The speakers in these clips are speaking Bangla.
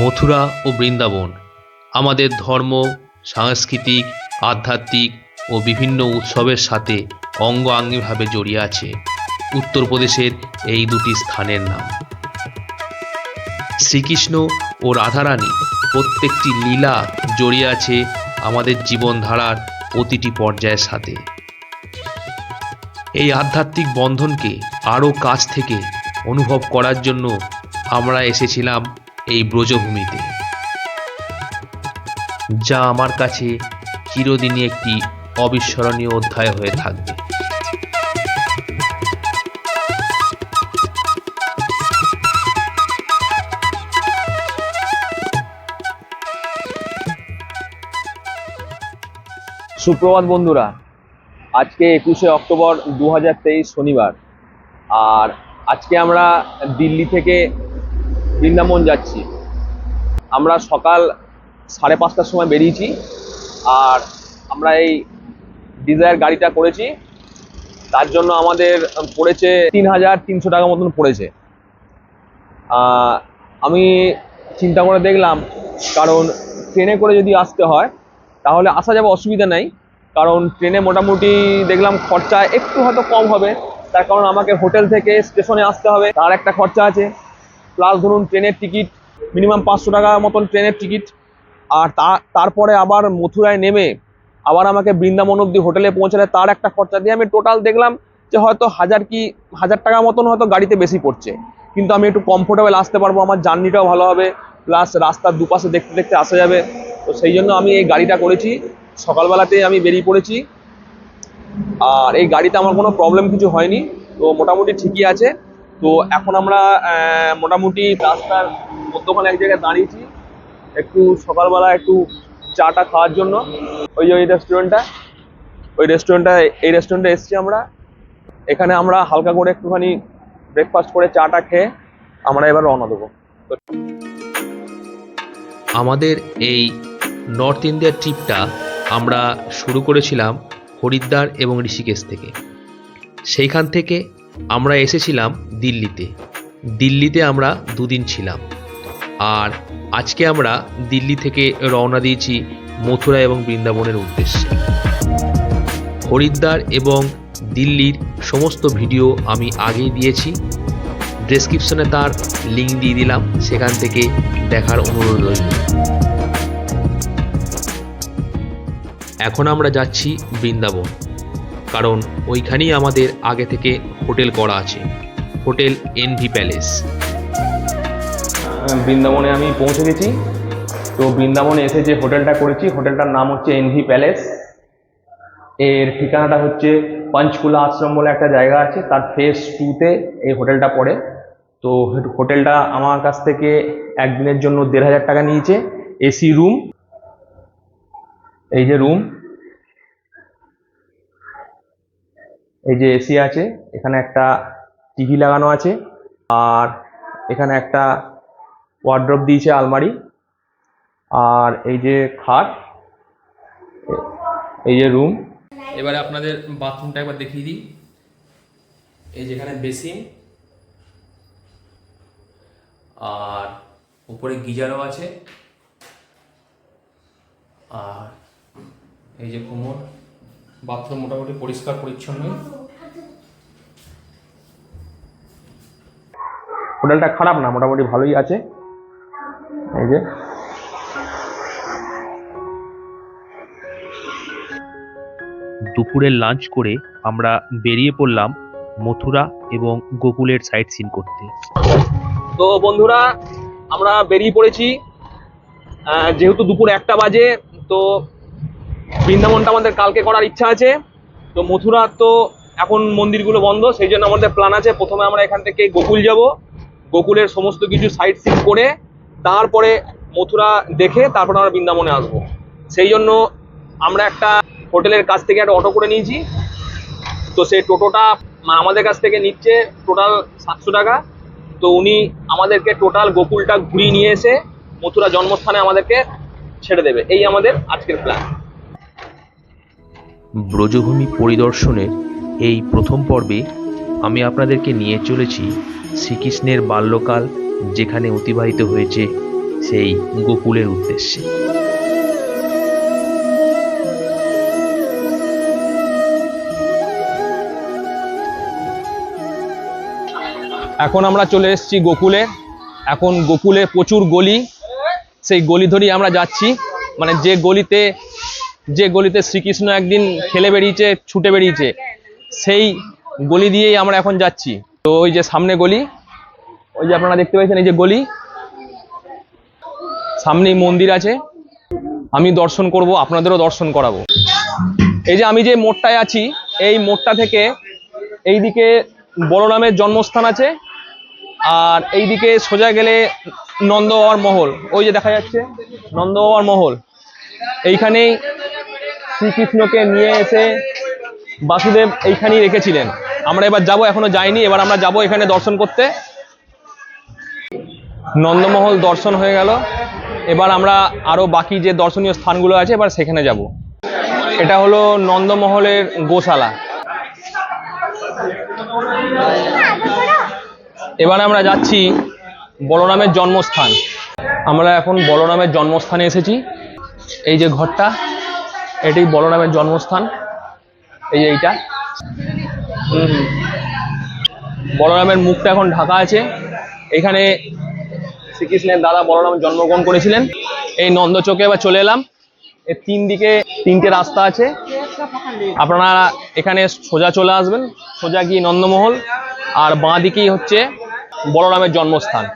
মথুরা ও বৃন্দাবন। আমাদের ধর্ম, সাংস্কৃতিক, আধ্যাত্মিক ও বিভিন্ন উৎসবের সাথে অঙ্গাঙ্গিভাবে জড়িয়ে আছে। উত্তরপ্রদেশের এই দুটি স্থানের নাম। শ্রীকৃষ্ণ ও রাধারানী প্রত্যেকটি লীলা জড়িয়ে আছে আমাদের জীবনধারার প্রতিটি পর্যায়ের সাথে। এই আধ্যাত্মিক বন্ধনকে আরও কাছ থেকে অনুভব করার জন্য আমরা এসেছিলাম এই ব্রজভূমিতে। যা আমার কাছে চিরদিনই একটি অবিস্মরণীয় অধ্যায় হয়ে থাকবে। সুপ্রভাত বন্ধুরা, আজকে একুশে অক্টোবর দু হাজার তেইশ শনিবার, আর আজকে আমরা দিল্লি থেকে বৃন্দাবন যাচ্ছি। আমরা সকাল সাড়ে পাঁচটার সময় বেরিয়েছি আর আমরা এই ডিজায়ার গাড়িটা করেছি। তার জন্য আমাদের পড়েছে তিন হাজার তিনশো টাকা মতন পড়েছে। আমি চিন্তা করে দেখলাম, কারণ ট্রেনে করে যদি আসতে হয়, তাহলে আসা যাবে অসুবিধা নাই। কারণ ট্রেনে মোটামুটি দেখলাম খরচা একটু হয়তো কম হবে। তার কারণ আমাকে হোটেল থেকে স্টেশনে আসতে হবে। তার একটা খরচা আছে। প্লাস ধরুন ট্রেনের টিকিট মিনিমাম পাঁচশো টাকা মতন ট্রেনের টিকিট আর তারপরে আবার মথুরায় নেমে আবার আমাকে বৃন্দাবন অব্দি হোটেলে পৌঁছালে তার একটা খরচা দিয়ে আমি টোটাল দেখলাম যে হয়তো হাজার কি, হাজার টাকা মতন হয়তো গাড়িতে বেশি পড়ছে। কিন্তু আমি একটু কমফোর্টেবল আসতে পারব, আমার জার্নিটাও ভালো হবে প্লাস রাস্তার দুপাশে দেখতে দেখতে আসা যাবে। তো সেই জন্য আমি এই গাড়িটা করেছি, সকালবেলাতেই আমি বেরিয়ে পড়েছি। আর এই গাড়িতে আমার কোনো প্রবলেম কিছু হয়নি। তো মোটামুটি ঠিকই আছে। তো এখন আমরা মোটামুটি রাস্তার মধ্যখানে এক জায়গায় দাঁড়িয়েছি। একটু সকালবেলা একটু চাটা খাওয়ার জন্য। ওই যে ওই রেস্টুরেন্টটা ওই রেস্টুরেন্টটা এই রেস্টুরেন্টে এসেছি আমরা। এখানে আমরা হালকা করে একটুখানি ব্রেকফাস্ট করে চাটা খেয়ে আমরা এবার রওনা দেবো। আমাদের এই নর্থ ইন্ডিয়ার ট্রিপটা আমরা শুরু করেছিলাম হরিদ্বার এবং ঋষিকেশ থেকে। সেইখান থেকে আমরা এসেছিলাম দিল্লিতে। দিল্লিতে আমরা দুদিন ছিলাম। আর আজকে আমরা দিল্লি থেকে রওনা দিয়েছি মথুরা এবং বৃন্দাবনের উদ্দেশ্যে। হরিদ্বার এবং দিল্লির সমস্ত ভিডিও আমি আগেই দিয়েছি। ডেসক্রিপশনে তার লিঙ্ক দিয়ে দিলাম, সেখান থেকে দেখার অনুরোধ রইল। এখন আমরা যাচ্ছি বৃন্দাবন। কারণ ওইখানেই আমাদের আগে থেকে হোটেল করা আছে। Hotel NV palace. বৃন্দাবনে আমি পৌঁছে গেছি। তো বৃন্দাবনে এসে যে হোটেলটা করেছি, হোটেলটার নাম হচ্ছে এনভি প্যালেস। এর ঠিকানাটা হচ্ছে পঞ্চকুলা আশ্রম বলে একটা জায়গা আছে, তার ফেস টুতে এই হোটেলটা পড়ে। তো হোটেলটা আমার কাছ থেকে একদিনের জন্য দেড় হাজার টাকা নিয়েছে। AC room. এই যে রুম এই যে এসি আছে, এখানে একটা টিভি লাগানো আছে, আর এখানে একটা ওয়ার্ড্রপ দিয়েছে আলমারি, আর এই যে খাট, এই যে রুম এবারে আপনাদের বাথরুমটা একবার দেখিয়ে দিই। এই যেখানে বেসিন, আর উপরে গিজারও আছে, আর এই যে কোমর। বাথরুম মোটামুটি পরিষ্কার পরিচ্ছন্ন। হোটেলটা খারাপ না মোটামুটি ভালোই আছে। এই যে। দুপুরের লাঞ্চ করে আমরা বেরিয়ে পড়লাম মথুরা এবং গোকুলের সাইট সিন করতে। তো বন্ধুরা আমরা বেরিয়ে পড়েছি। যেহেতু দুপুর একটা বাজে তো বৃন্দাবনটা আমাদের কালকে করার ইচ্ছা আছে। তো মথুরা তো এখন মন্দিরগুলো বন্ধ, সেই জন্য আমাদের প্ল্যান আছে। প্রথমে আমরা এখান থেকে গোকুল যাব। গোকুলের সমস্ত কিছু সাইট সিন করে, তারপরে মথুরা দেখে তারপরে আমরা বৃন্দাবনে আসব। সেই জন্য আমরা একটা হোটেলের কাছ থেকে একটা অটো করে নিয়েছি। তো সেই টোটোটা আমাদের কাছ থেকে নিচ্ছে টোটাল সাতশো টাকা। তো উনি আমাদেরকে টোটাল গোকুলটা ঘুরিয়ে নিয়ে এসে মথুরা জন্মস্থানে আমাদেরকে ছেড়ে দেবে। এই আমাদের আজকের প্ল্যান ব্রজভূমি পরিদর্শনের এই প্রথম পর্বে আমি আপনাদেরকে নিয়ে চলেছি শ্রীকৃষ্ণের বাল্যকাল যেখানে অতিবাহিত হয়েছে সেই গোকুলের উদ্দেশ্যে। এখন আমরা চলে এসেছি গোকুলে। এখন গোকুলে প্রচুর গলি। সেই গলি ধরেই আমরা যাচ্ছি। মানে যে গলিতে যে গলিতে শ্রীকৃষ্ণ একদিন খেলে বেরিয়েছে ছুটে বেরিয়েছে সেই গলি দিয়েই আমরা এখন যাচ্ছি। তো ওই যে সামনে গলি, ওই যে আপনারা দেখতে পাচ্ছেন এই যে গলি, সামনেই মন্দির আছে। আমি দর্শন করব, আপনাদেরও দর্শন করাবো। এই যে আমি যে মোড়টায় আছি, এই মোড়টা থেকে এইদিকে বলরামের জন্মস্থান আছে, আর এইদিকে সোজা গেলে নন্দবাবার মহল। ওই যে দেখা যাচ্ছে নন্দবাবার মহল। এইখানেই শ্রীকৃষ্ণকে নিয়ে এসে বাসুদেব এইখানেই রেখেছিলেন। আমরা এবার যাব, এখনও যাইনি, এবার আমরা যাব এখানে দর্শন করতে। নন্দমহল দর্শন হয়ে গেল। এবার আমরা আরও বাকি যে দর্শনীয় স্থানগুলো আছে, এবার সেখানে যাব। এটা হলো নন্দমহলের গোশালা। এবার আমরা যাচ্ছি বলরামের জন্মস্থান। আমরা এখন বলরামের জন্মস্থানে এসেছি। এই যে ঘরটা এটি বলরামের জন্মস্থান। এই যে এইটা। হুম। বলরামের মুখটা এখন ঢাকা আছে। এখানে শ্রীকৃষ্ণের দাদা বলরাম জন্মগ্রহণ করেছিলেন। এই নন্দচকে এবার চলে এলাম। এর তিন দিকে তিনটে রাস্তা আছে। আপনারা এখানে সোজা চলে আসবেন। সোজা গিয়ে নন্দমহল। আর বাঁ দিকেই হচ্ছে বলরামের জন্মস্থান।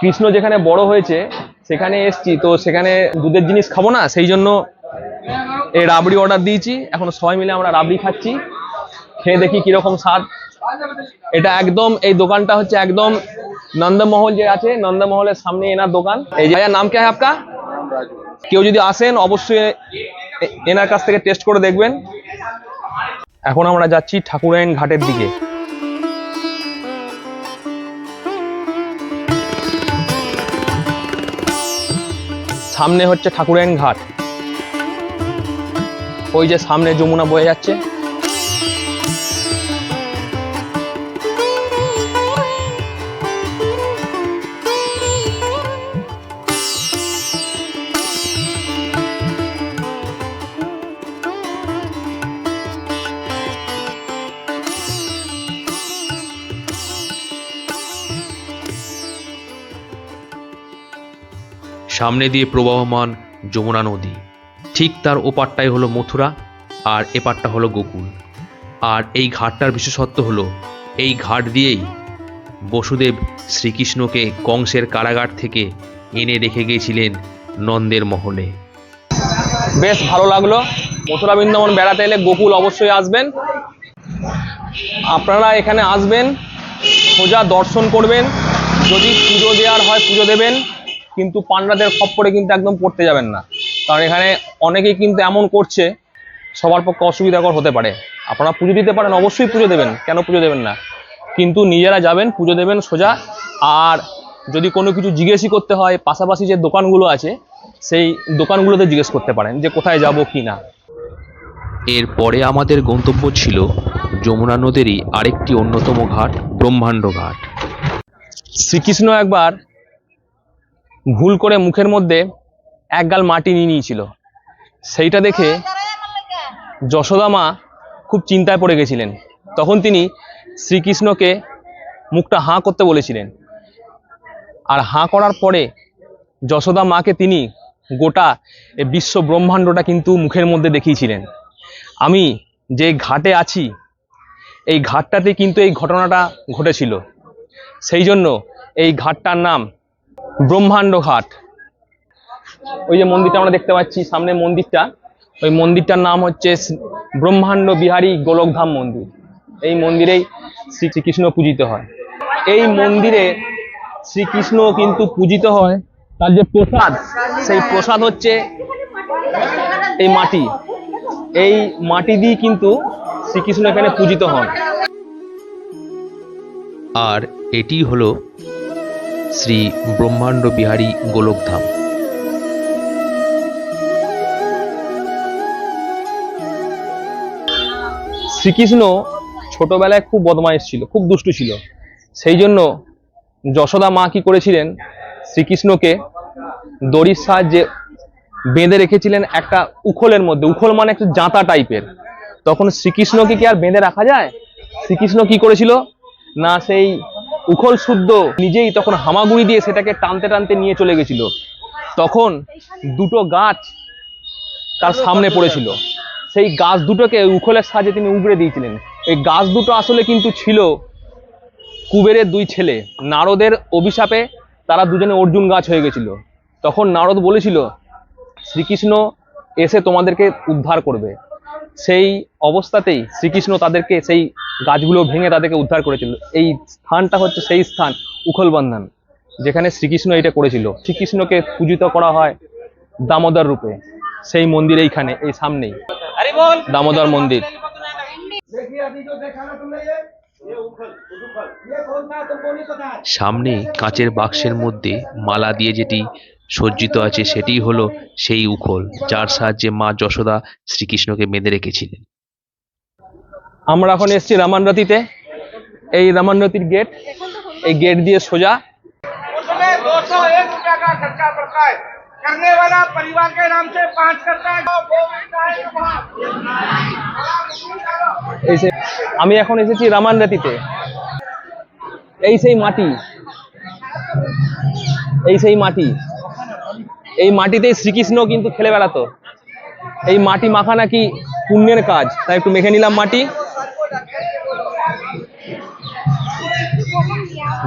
কৃষ্ণ যেখানে বড় হয়েছে, সেখানে এসছি। তো সেখানে দুধের জিনিস খাব না, সেই জন্য এই রাবড়ি অর্ডার দিয়েছি। এখন সবাই মিলে আমরা রাবড়ি খাচ্ছি। খেয়ে দেখি কীরকম স্বাদ। এটা একদম, এই দোকানটা হচ্ছে একদম নন্দমহল যে আছে, নন্দমহলের সামনে এনার দোকান। এই যে নাম কে আপকা কেউ যদি আসেন, অবশ্যই এনার কাছ থেকে টেস্ট করে দেখবেন। এখন আমরা যাচ্ছি ঠাকুরাইন ঘাটের দিকে। সামনে হচ্ছে ঠাকুরাইন ঘাট। ওই যে সামনে যমুনা বয়ে যাচ্ছে। সামনে দিয়ে প্রবাহমান যমুনা নদী। ঠিক তার ওপারটাই হলো মথুরা আর এপারটা হলো গোকুল। আর এই ঘাটটার বিশেষত্ব হলো, এই ঘাট দিয়েই বসুদেব শ্রীকৃষ্ণকে কংসের কারাগার থেকে এনে রেখে গিয়েছিলেন নন্দের মহলে। বেশ ভালো লাগল। মথুরা বৃন্দাবন বেড়াতে এলে গোকুল অবশ্যই আসবেন। আপনারা এখানে আসবেন, সোজা দর্শন করবেন, যদি পুজো দেওয়ার হয় পুজো দেবেন, কিন্তু পান্ডাদের খপ্পরে কিন্তু একদম পড়তে যাবেন না। কারণ এখানে অনেকেই কিন্তু এমন করছে সবার পক্ষে অসুবিধাকর হতে পারে। আপনারা পুজো দিতে পারেন অবশ্যই পুজো দেবেন। কেন পুজো দেবেন না? কিন্তু নিজেরা যাবেন পুজো দেবেন সোজা। আর যদি কোনো কিছু জিজ্ঞেসই করতে হয় পাশাপাশি যে দোকানগুলো আছে সেই দোকানগুলোতে জিজ্ঞেস করতে পারেন যে কোথায় যাব কি না। এরপরে আমাদের গন্তব্য ছিল যমুনা নদীরই আরেকটি অন্যতম ঘাট ব্রহ্মাণ্ড ঘাট। শ্রীকৃষ্ণ একবার ভুল করে মুখের মধ্যে এক গাল মাটি নিয়ে নিয়েছিল। সেইটা দেখে যশোদা মা খুব চিন্তায় পড়ে গেছিলেন। তখন তিনি শ্রীকৃষ্ণকে মুখটা হাঁ করতে বলেছিলেন। আর হাঁ করার পরে যশোদা মাকে তিনি গোটা বিশ্ব ব্রহ্মাণ্ডটা কিন্তু মুখের মধ্যে দেখিয়েছিলেন। আমি যে ঘাটে আছি এই ঘাটটাতে কিন্তু এই ঘটনাটা ঘটেছিল। সেই জন্য এই ঘাটটার নাম ব্রহ্মাণ্ড ঘাট। ওই যে মন্দিরটা আমরা দেখতে পাচ্ছি, সামনে মন্দিরটা। ওই মন্দিরটার নাম হচ্ছে ব্রহ্মাণ্ড বিহারী গোলকধাম মন্দির। এই মন্দিরেই শ্রী শ্রীকৃষ্ণ পূজিত হয়। এই মন্দিরে শ্রীকৃষ্ণ কিন্তু পূজিত হয়, তার যে প্রসাদ, সেই প্রসাদ হচ্ছে এই মাটি। এই মাটি দিয়ে কিন্তু শ্রীকৃষ্ণ এখানে পূজিত হন। আর এটি হলো শ্রী ব্রহ্মাণ্ড বিহারী গোলকধাম। শ্রীকৃষ্ণ ছোটবেলায় খুব বদমাইশ ছিল, খুব দুষ্টু ছিল। সেই জন্য যশোদা মা কি করেছিলেন? শ্রীকৃষ্ণকে দড়ির সাহায্যে বেঁধে রেখেছিলেন একটা উখলের মধ্যে। উখল মানে একটা জাঁতা টাইপের। তখন শ্রীকৃষ্ণকে কি আর বেঁধে রাখা যায়? শ্রীকৃষ্ণ কি করেছিল? না, সেই উখল শুদ্ধ নিজেই তখন হামাগুড়ি দিয়ে সেটাকে টানতে টানতে নিয়ে চলে গেছিল। তখন দুটো গাছ তার সামনে পড়েছিল। সেই গাছ দুটোকে উখলের সাহায্যে তিনি উগড়ে দিয়েছিলেন। এই গাছ দুটো আসলে কিন্তু ছিল কুবেরের দুই ছেলে। নারদের অভিশাপে তারা দুজনে অর্জুন গাছ হয়ে গেছিল। তখন নারদ বলেছিল, শ্রীকৃষ্ণ এসে তোমাদেরকে উদ্ধার করবে। সেই অবস্থাতেই শ্রীকৃষ্ণ তাদেরকে সেই গাছগুলো ভেঙে তাদেরকে উদ্ধার করেছিল। এই স্থানটা হচ্ছে সেই স্থান উখল বন্ধন, যেখানে শ্রীকৃষ্ণ এটা করেছিল। শ্রীকৃষ্ণকে পূজিত করা হয় দামোদর রূপে। সেই মন্দির এইখানে, এই সামনেই। দামোদর মন্দির। সামনে কাঁচের বাক্সের মধ্যে মালা দিয়ে যেটি সজ্জিত আছে সেটি হলো সেই উখল যার সাহায্যে মা যশোদা শ্রীকৃষ্ণকে বেঁধে রেখেছিলেন। আমরা এখন এসছি রামানরতিতে এই রামানরতির গেট এই গেট দিয়ে সোজা। उसमें दो सौ एक रुपया का खर्चा पड़ता है करने वाला परिवार के नाम से पाँच करता है वो मिलता है वहाँ। এই সে আমি এখন এসেছি রামানরাতিতে এই সেই মাটি এই সেই মাটি এই মাটিতেই শ্রীকৃষ্ণ কিন্তু খেলে বেড়াতো এই মাটি মাখা নাকি পুণ্যের কাজ তাই একটু মেখে নিলাম মাটি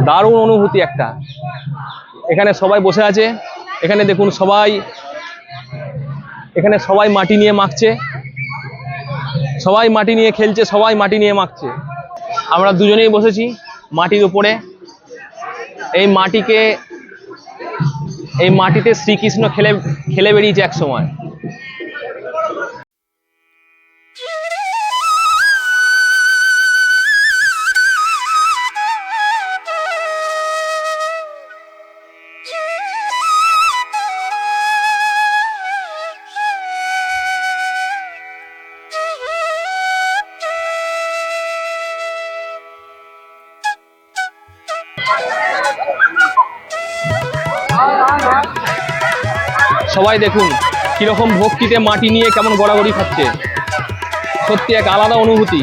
দারুণ অনুভূতি একটা এখানে সবাই বসে আছে এখানে দেখুন সবাই, এখানে সবাই মাটি নিয়ে মাখছে। সবাই মাটি নিয়ে খেলছে, সবাই মাটি নিয়ে মাখছে। আমরা দুজনেই বসেছি মাটির উপরে। এই মাটিকে, এই মাটিতে শ্রীকৃষ্ণ খেলে খেলে বেরিয়েছে এক সময়। সবাই দেখুন কীরকম ভক্তিতে মাটি নিয়ে কেমন গড়াগড়ি খাচ্ছে। সত্যি এক আলাদা অনুভূতি।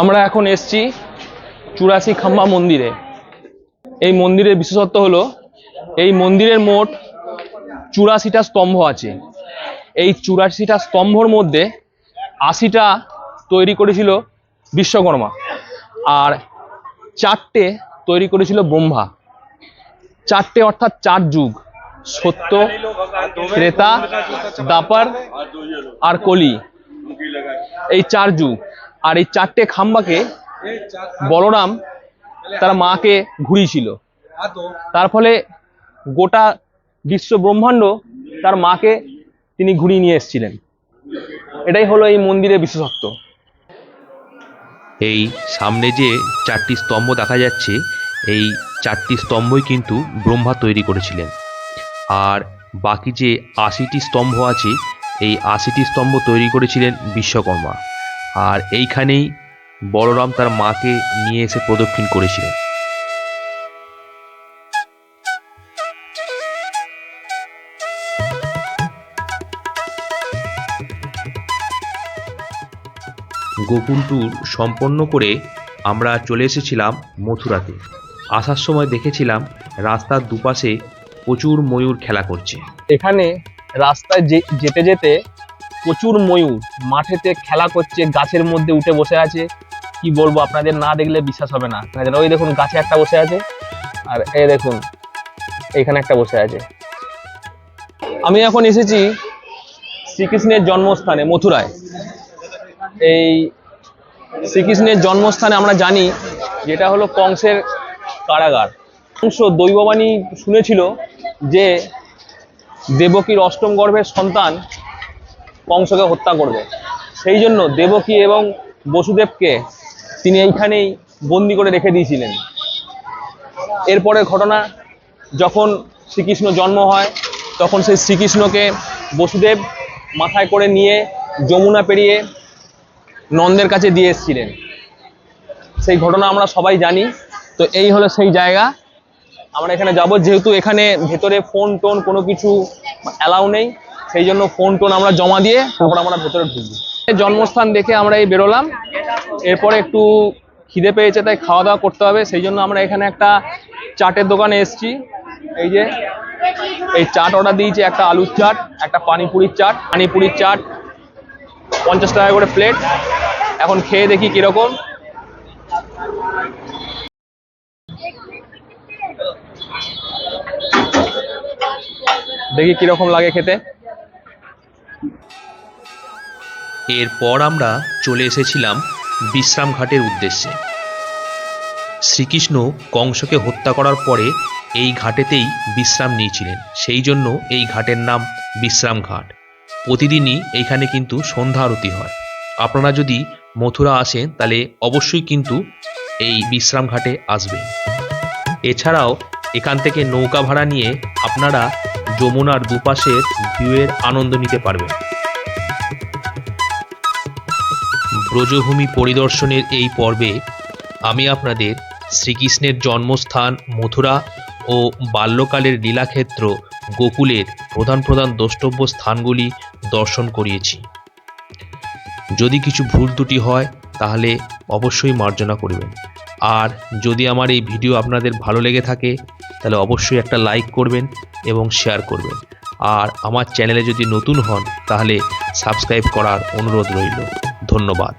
আমরা এখন এসছি চুরাশি খাম্বা মন্দিরে। এই মন্দিরের বিশেষত্ব হলো, এই মন্দিরের মোট চুরাশিটা স্তম্ভ আছে। এই চুরাশিটা স্তম্ভর মধ্যে আশিটা তৈরি করেছিল বিশ্বকর্মা আর চারটে তৈরি করেছিল ব্রহ্মা। চারটে অর্থাৎ চার যুগ, সত্য, ত্রেতা, দাপার আর কলি। এই চার যুগ। আর এই চারটে খাম্বাকে বলরাম তার মাকে ঘুরিয়েছিল। তার ফলে গোটা বিশ্ব ব্রহ্মাণ্ড তার মাকে তিনি ঘুরিয়ে নিয়ে এসেছিলেন। এটাই হলো এই মন্দিরের বিশেষত্ব। এই সামনে যে চারটি স্তম্ভ দেখা যাচ্ছে, এই চারটি স্তম্ভই কিন্তু ব্রহ্মা তৈরি করেছিলেন। আর বাকি যে আশিটি স্তম্ভ আছে, এই আশিটি স্তম্ভ তৈরি করেছিলেন বিশ্বকর্মা। আর এইখানেই বলরাম তার মাকে নিয়ে এসে প্রদক্ষিণ করেছিলেন। গোকুল ট্যুর সম্পন্ন করে আমরা চলে এসেছিলাম মথুরাতে। আসার সময় দেখেছিলাম রাস্তার দুপাশে প্রচুর ময়ূর খেলা করছে। এখানে রাস্তায় যেতে যেতে প্রচুর ময়ূর। মাঠেতে খেলা করছে, গাছের মধ্যে উঠে বসে আছে। কি বলব, আপনাদের না দেখলে বিশ্বাস হবে না। আপনাদের, ওই দেখুন, গাছে একটা বসে আছে। আর এই দেখুন, এইখানে একটা বসে আছে। আমি এখন এসেছি শ্রীকৃষ্ণের জন্মস্থানে, মথুরায়। এই শ্রীকৃষ্ণের জন্মস্থানে আমরা জানি, যেটা হলো কংসের কারাগার। কংস দৈববাণী শুনেছিল যে দেবকীর অষ্টম গর্ভের সন্তান কংসকে হত্যা করবে। সেই জন্য দেবকী এবং বসুদেবকে তিনি এইখানেই বন্দি করে রেখে দিয়েছিলেন। এরপরে ঘটনা, যখন শ্রীকৃষ্ণ জন্ম হয়, তখন সেই শ্রীকৃষ্ণকে বসুদেব মাথায় করে নিয়ে যমুনা পেরিয়ে নন্দের কাছে দিয়ে এসেছিলেন। সেই ঘটনা আমরা সবাই জানি। তো এই হলো সেই জায়গা। আমরা এখানে যাব, যেহেতু এখানে ভেতরে ফোন টোন কোনো কিছু অ্যালাউ নেই। সেই জন্য ফোন টোন আমরা জমা দিয়ে তারপর আমরা ভেতরে ঢুকবো। জন্মস্থান দেখে আমরা এই বেরোলাম। এরপরে একটু খিদে পেয়েছে, তাই খাওয়া দাওয়া করতে হবে। সেই জন্য আমরা এখানে একটা চাটের দোকানে এসেছি। এই যে, এই চাট অর্ডার দিয়েছি একটা আলুর চাট, একটা পানিপুরির চাট। পানিপুরির চাট, পঞ্চাশ টাকা করে প্লেট এখন খেয়ে দেখি কীরকম। দেখি কীরকম লাগে খেতে। এরপর আমরা চলে এসেছিলাম বিশ্রাম ঘাটের উদ্দেশ্যে। শ্রীকৃষ্ণ কংসকে হত্যা করার পরে এই ঘাটেতেই বিশ্রাম নিয়েছিলেন। সেই জন্য এই ঘাটের নাম বিশ্রাম ঘাট প্রতিদিনই এইখানে কিন্তু সন্ধ্যা আরতি হয়। আপনারা যদি মথুরা আসেন, তাহলে অবশ্যই কিন্তু এই বিশ্রাম ঘাটে আসবেন। এছাড়াও এখান থেকে নৌকা ভাড়া নিয়ে আপনারা যমুনার দুপাশের ভিউয়ের আনন্দ নিতে পারবেন। ব্রজভূমি পরিদর্শনের এই পর্বে আমি আপনাদের শ্রীকৃষ্ণের জন্মস্থান মথুরা ও বাল্যকালের লীলাক্ষেত্র গোকুলের প্রধান প্রধান দ্রষ্টব্য স্থানগুলি দর্শন করিয়েছি। যদি কিছু ভুল ত্রুটি হয়, তাহলে অবশ্যই মার্জনা করবেন। আর যদি আমার এই ভিডিও আপনাদের ভালো লেগে থাকে, তাহলে অবশ্যই একটা লাইক করবেন এবং শেয়ার করবেন। আর আমার চ্যানেলে যদি নতুন হন, তাহলে সাবস্ক্রাইব করার অনুরোধ রইল। ধন্যবাদ।